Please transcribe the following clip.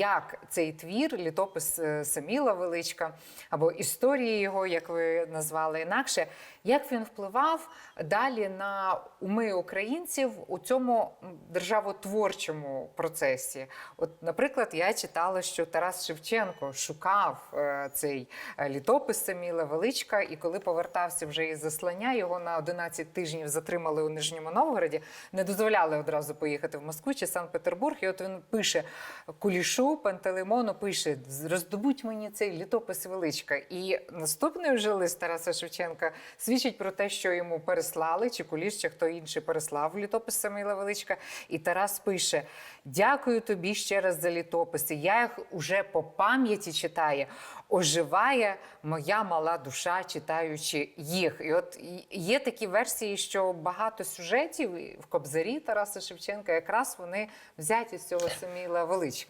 як цей твір, літопис е, Саміла Величка, або історії його, як ви назвали інакше, як він впливав далі на уми українців у цьому державотворчому процесі? От, наприклад, я читала, що Тарас Шевченко шукав е, цей е, літопис Саміла Величка, і коли повертався вже із заслання, його на 11 тижнів затримали у Нижньому Новгороді, не дозволяли одразу поїхати в Москву чи Санкт-Петербург. І от він пише Кулішу, Пантелеймону, пише: роздобудь мені цей літопис Величка. І наступний вже лист Тараса Шевченка свідчить про те, що йому переслали, чи Куліш, чи хто інший переслав літопис Саміла Величка. І Тарас пише: Дякую тобі ще раз за літописи. Я їх уже по пам'яті читаю. Оживає моя мала душа, читаючи їх. І от є такі версії, що багато сюжетів в Кобзарі Тараса Шевченка якраз вони взяті з цього Саміла Величка.